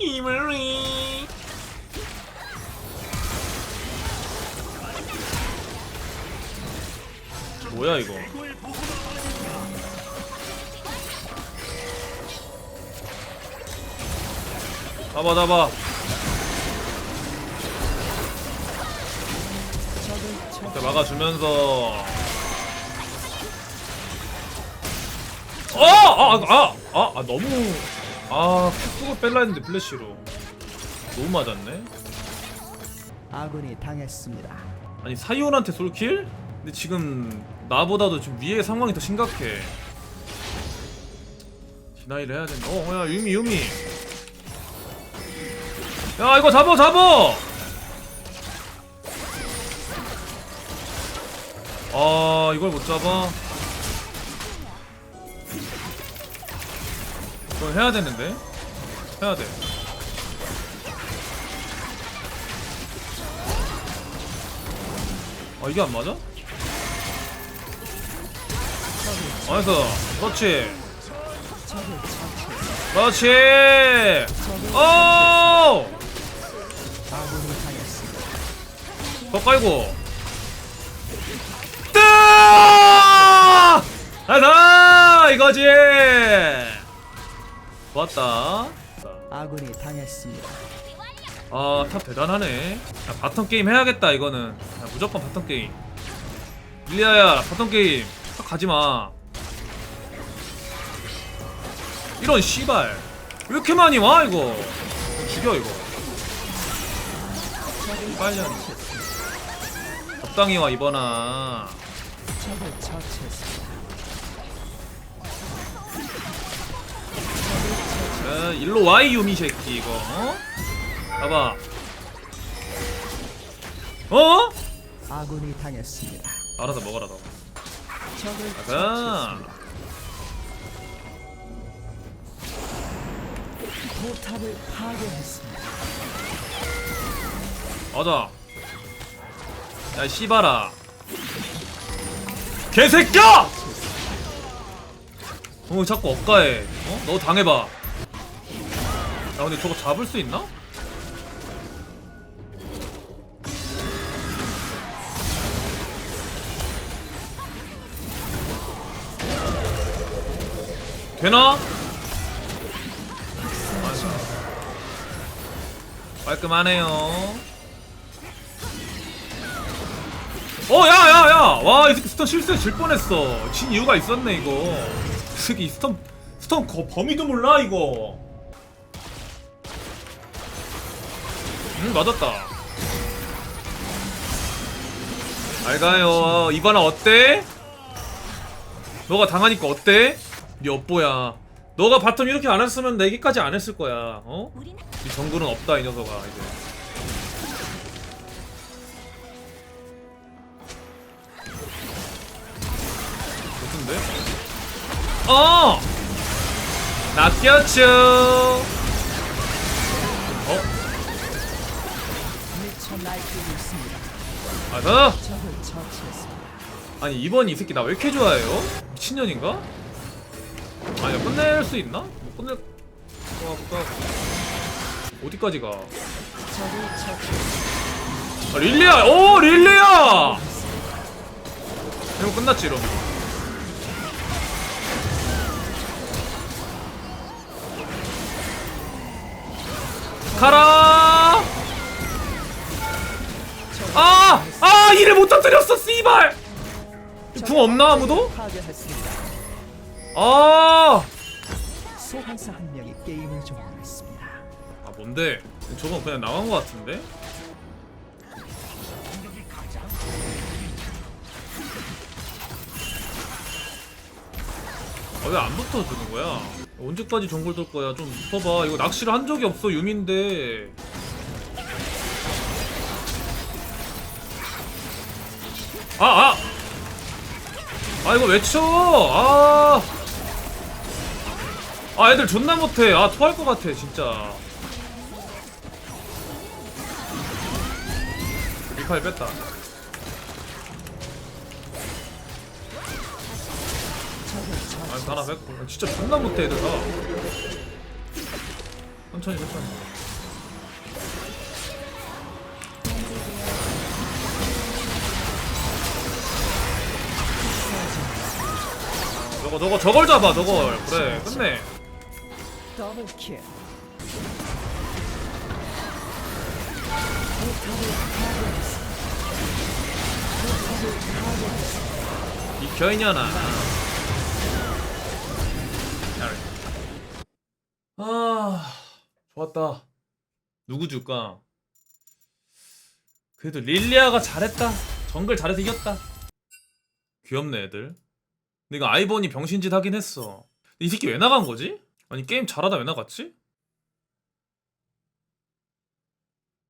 기블리. 뭐야 이거? 잡아 잡아. 이렇게 막아주면서. 어! 아, 아, 아, 아, 너무 아, 큐브가 뺄라 했는데 플래시로. 너무 맞았네. 아군이 당했습니다. 아니 사이온한테 솔킬? 근데 지금 나보다도 좀 위에 상황이 더 심각해. 디나이를 해야 된다. 어, 야 유미 유미. 야 이거 잡어 잡어! 아 이걸 못 잡아 이거 해야 되는데 해야 돼 아 이게 안 맞아? 어디서 그렇지 그렇지 오! 아군이 당했습니다. 더 깔고 뜨! 나이스! 이거지 좋았다 아군이 당했습니다. 아, 탑 대단하네. 야, 바텀 게임 해야겠다, 이거는. 야, 무조건 바텀 게임. 릴리아야, 바텀 게임. 탑 가지 마. 이런 씨발. 왜 이렇게 많이 와, 이거? 죽여, 이거. 빨리 하니. 적당히 와, 이번아. 적을 처치했습니다. 야, 일로 와, 이 유미 새끼, 이거. 어? 봐봐. 어? 아군이 당했습니다. 알아서 먹어라, 너. 적을. 처치했습니다. 포탑을 파괴했습니다. 맞아. 야, 씨발아. 개새끼야! 어, 자꾸 억가해. 어? 너 당해봐. 야, 근데 저거 잡을 수 있나? 되나? 깔끔하네요. 어, 야, 야, 야! 와, 이 새끼 스턴 실수해 질 뻔했어. 진 이유가 있었네, 이거. 이 새끼 스턴, 스턴 거, 범위도 몰라, 이거. 응, 맞았다. 잘 가요. 이번엔 어때? 너가 당하니까 어때? 네 업보야. 너가 바텀 이렇게 안 했으면 내기까지 안 했을 거야. 어? 이 정글은 없다, 이 녀석아, 이제. 좋던데? 어! 낚였죠! 아? 아니 이번 이 새끼 나 왜 이렇게 좋아해요? 미친년인가? 아니 끝낼 수 있나? 못 끝낼 것 같기도 하고 어디까지 가? 아, 릴리아! 오 릴리아! 이거 끝났지 이러면 가라! 아! 아! 이를 못 터뜨렸어 씨발! 궁 없나 아무도? 아! 소환사 한 명이 게임을 종료했습니다. 아 뭔데? 저건 그냥 나간 것 같은데? 아, 왜 안 붙어주는 거야? 언제까지 정글 돌 거야? 좀 붙어봐. 이거 낚시를 한 적이 없어, 유민데. 아, 아! 아, 이거 왜 쳐? 아! 아, 애들 존나 못해. 아, 토할 것 같아, 진짜. 리파일 뺐다. 아. 하나 뺐고. 진짜 존나 못해, 애들 다. 천천히 천천히 저거 저거 저걸 잡아 저걸. 그래 끝내. 더블 킬. 비켜 이년아 아 좋았다. 누구 줄까? 그래도 릴리아가 잘했다. 정글 잘해서 이겼다. 귀엽네 애들 근데 이거 아이본이 병신짓 하긴 했어 이 새끼 왜 나간 거지? 아니 게임 잘하다 왜 나갔지?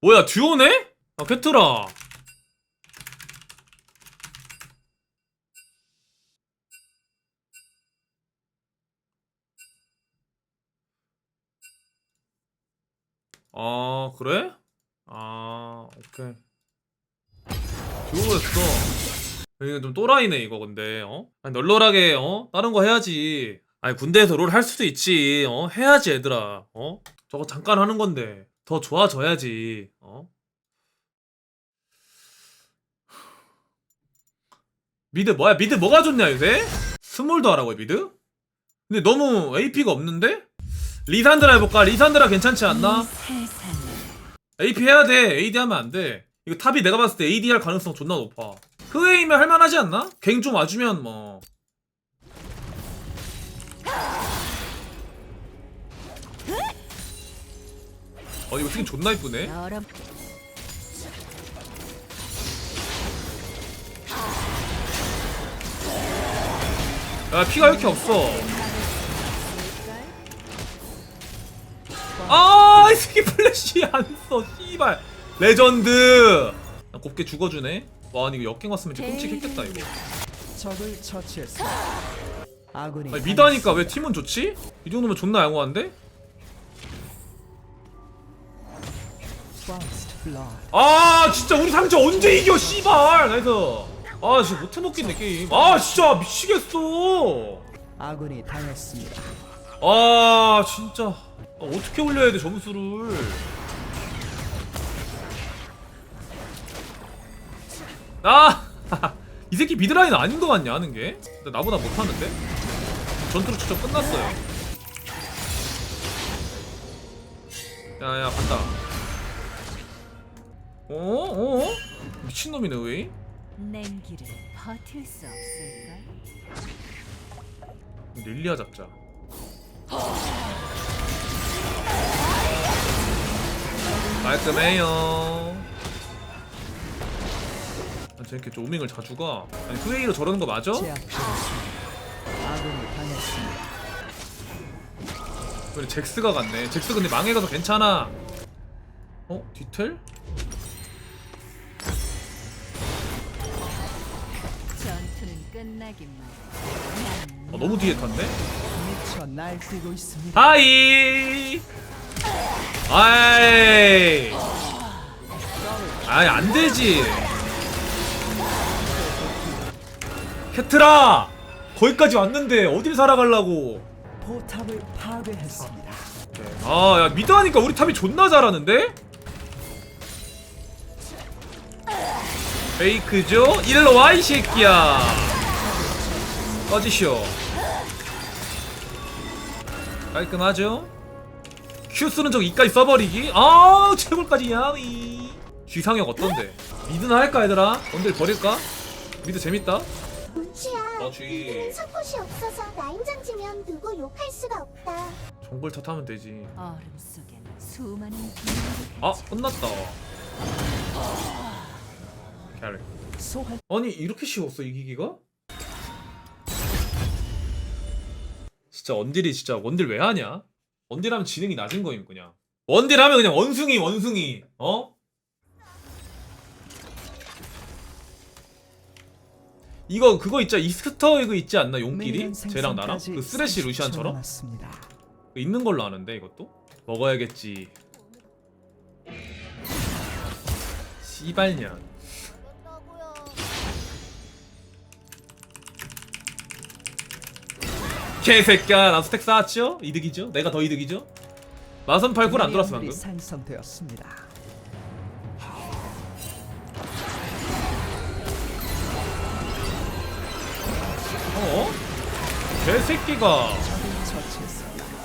뭐야 듀오네? 아 캐트라 아 그래? 아 오케이 듀오였어 이거 좀 또라이네 이거 근데 어? 아니 널널하게 어? 다른 거 해야지 아니 군대에서 롤 할 수도 있지 어? 해야지 얘들아 어? 저거 잠깐 하는 건데 더 좋아져야지 어? 미드 뭐야 미드 뭐가 좋냐 요새? 스몰도 하라고요 미드? 근데 너무 AP가 없는데? 리산드라 해볼까? 리산드라 괜찮지 않나? AP 해야 돼. AD 하면 안 돼. 이거 탑이 내가 봤을 때 AD 할 가능성 존나 높아. 흐웨이면 할만하지 않나? 갱 좀 와주면 뭐. 어 이거 스킨 존나 이쁘네. 여러 야 피가 왜 이렇게 없어? 아이 스킨 플래시 안 써. 씨발. 레전드. 나 곱게 죽어주네. 와 아니 이거 역갱 왔으면 진짜 끔찍했겠다 이거. 적을 처치했습니다. 아군이 아니 미드하니까 왜 팀은 좋지? 이 정도면 존나 양호한데? Blood. 아 진짜 우리 상자 언제 이겨 씨발 나이스 아 진짜 못해 먹겠네 게임 아 진짜 미치겠어 아군이 당했습니다. 아 진짜 아, 어떻게 올려야 돼 점수를 아 이 새끼 미드라인 아닌 것 같냐 하는 게 나보다 못하는데 전투로 추적 끝났어요 야야 간다 어? 어? 미친놈이네 왜? 냉기를 버틸 수 없을까? 릴리아 잡자. 깔끔해요. 아, 쟤렇게 좀 오밍을 자주 가. 아니 후웨이로 저러는 거 맞아? 그래 잭스가 갔네. 잭스 근데 망해가서 괜찮아. 어? 디텔? 어, 너무 뒤에 탔네. 하이. 아이. 아이 안 되지. 캐트라. 거기까지 왔는데 어딜 살아가려고? 포탑을 파괴했습니다. 아, 야, 미드 하니까 우리 탑이 존나 잘하는데? 페이크죠? 일로 와, 이 새끼야. 꺼지쇼. 깔끔하죠? Q 쓰는 적 이까지 써버리기? 아, 최골까지 야위. 쥐상혁 어떤데? 미드나 할까, 얘들아? 원딜 버릴까? 미드 재밌다? 쥐. 니들은 서폿이 없어서 라인장 지면 누구 욕할 수가 없다. 정글 탓하면 되지. 얼음 속엔 수많은 비밀이 아, 끝났다. 캐리. 소환 아니 이렇게 쉬웠어 이기기가? 진짜 원딜이 진짜 원딜 왜 하냐? 원딜 하면 지능이 낮은 거임 그냥 원딜 하면 그냥 원숭이 원숭이 어? 이거 그거 있자 이스터 이거 있지 않나 용끼리? 쟤랑 나랑? 그 쓰레쉬 30초 루시안처럼? 남았습니다. 있는 걸로 아는데 이것도? 먹어야겠지 씨발년 개새끼야 나 스택 쌓았죠? 이득이죠? 내가 더 이득이죠? 마선 팔군 안 돌았어 방금 개새끼가.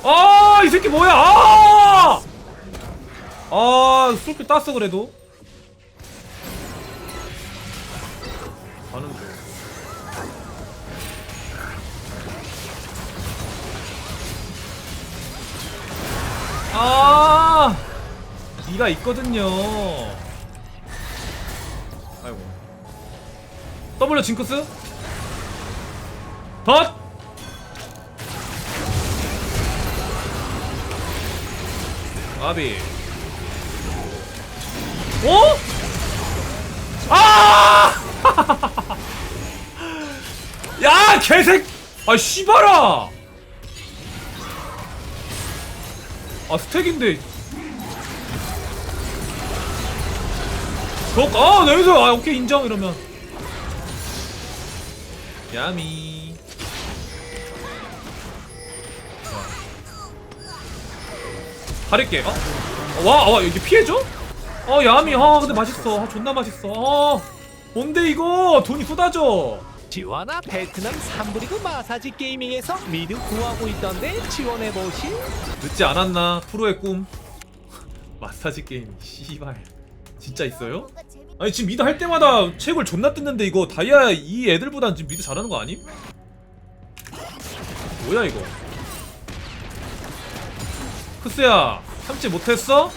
아, 이 새끼 뭐야? 아! 아, 쏠게 땄어 그래도. 가는데. 아! 이가 있거든요. 아이고. W 징크스? 덧! 아비. 어? 아! 야, 개색! 아, 씨발아! 아, 스택인데. 저, 아, 내면서, 아, 오케이, 인정, 이러면. 야미. 가릴게. 어? 와, 와, 여기 피해줘? 어, 야미, 아, 근데 맛있어. 아, 존나 맛있어. 아, 뭔데 이거? 돈이 쏟아져. 지원아 베트남 3부리그 마사지 게이밍에서 미드 구하고 있던데 지원해보실? 늦지 않았나? 프로의 꿈. 마사지 게임, 씨발. 진짜 있어요? 아니, 지금 미드 할 때마다 책을 존나 뜯는데 이거 다이아 이 애들보단 지금 미드 잘하는 거 아님? 뭐야, 이거? 크스야, 참지 못했어?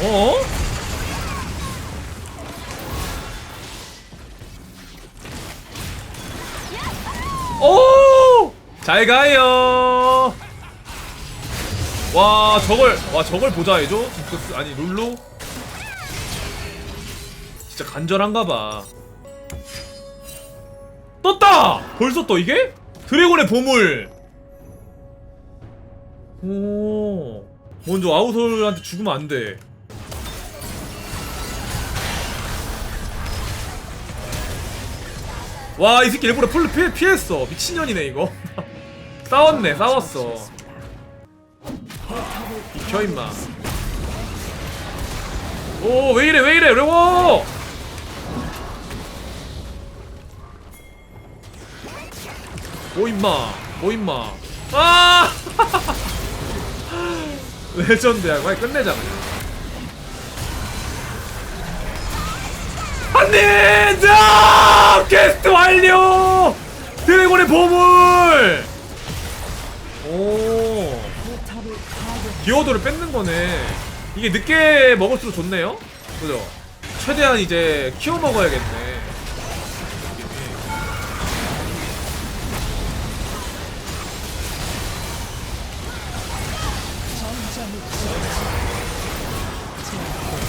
어? 오! 잘 가요. 와 저걸 와 저걸 보자 해줘. 아니 룰루. 진짜 간절한가 봐. 떴다. 벌써 떠 이게? 드래곤의 보물. 오. 먼저 아우솔한테 죽으면 안 돼. 와 이 새끼 일부러 풀로 피해, 피했어 미친년이네 이거 싸웠네 싸웠어 비켜 임마 오 왜 이래 왜 이래 레워 오 임마 오 임마 아 레전드야 빨리 끝내자 안돼! 자! 게스트 완료! 드래곤의 보물! 오. 디오도를 뺏는 거네 이게 늦게 먹을수록 좋네요? 그죠? 최대한 이제 키워 먹어야겠네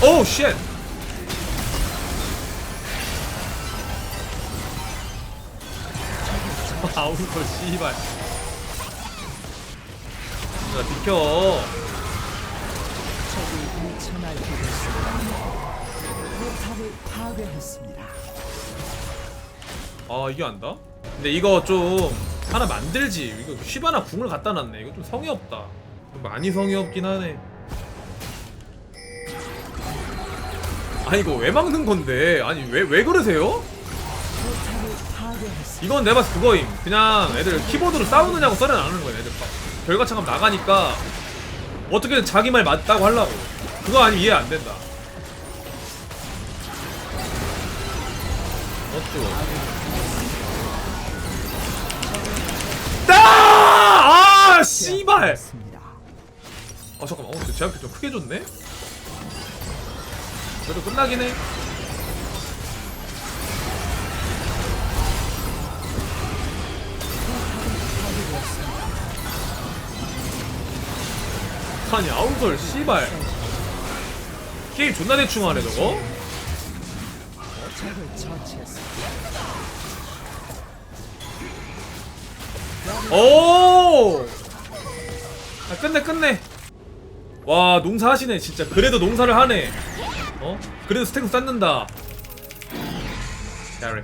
오우 쉣! 아우솔 씨발 야 비켜 적을. 포탑을 파괴했습니다. 아 이게 안다? 근데 이거 좀 하나 만들지 이거 쉬바나 궁을 갖다 놨네 이거 좀 성의 없다 좀 많이 성의 없긴 하네 아니 이거 왜 막는 건데? 아니 왜 왜 그러세요? 이건 내가 봤을 그거임. 그냥 애들 키보드로 싸우느냐고 썰어 나누는 거야 애들 막. 결과창감 나가니까 어떻게든 자기 말 맞다고 하려고. 그거 아니면 이해 안 된다. 어쩌 따! 아 씨발. 아 잠깐만. 어 제한테 좀 크게 줬네 그래도 끝나긴 해 아니 아우솔 씨발 게임 존나 대충 하네 저거. 오! 아, 끝내, 끝내. 와, 농사 하시네, 진짜. 그래도 농사를 하네. 어? 그래도 스택은 쌓는다. 잘해.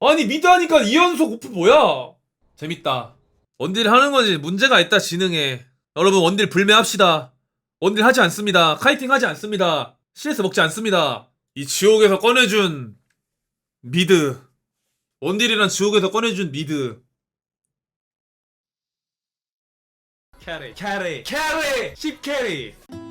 아니 미드 하니까 2연속 오프 뭐야? 재밌다. 원딜 하는 거지 문제가 있다 지능에. 여러분 원딜 불매합시다. 원딜 하지 않습니다. 카이팅 하지 않습니다. CS 먹지 않습니다. 이 지옥에서 꺼내준 미드. 원딜이란 지옥에서 꺼내준 미드. 캐리 캐리 캐리 10캐리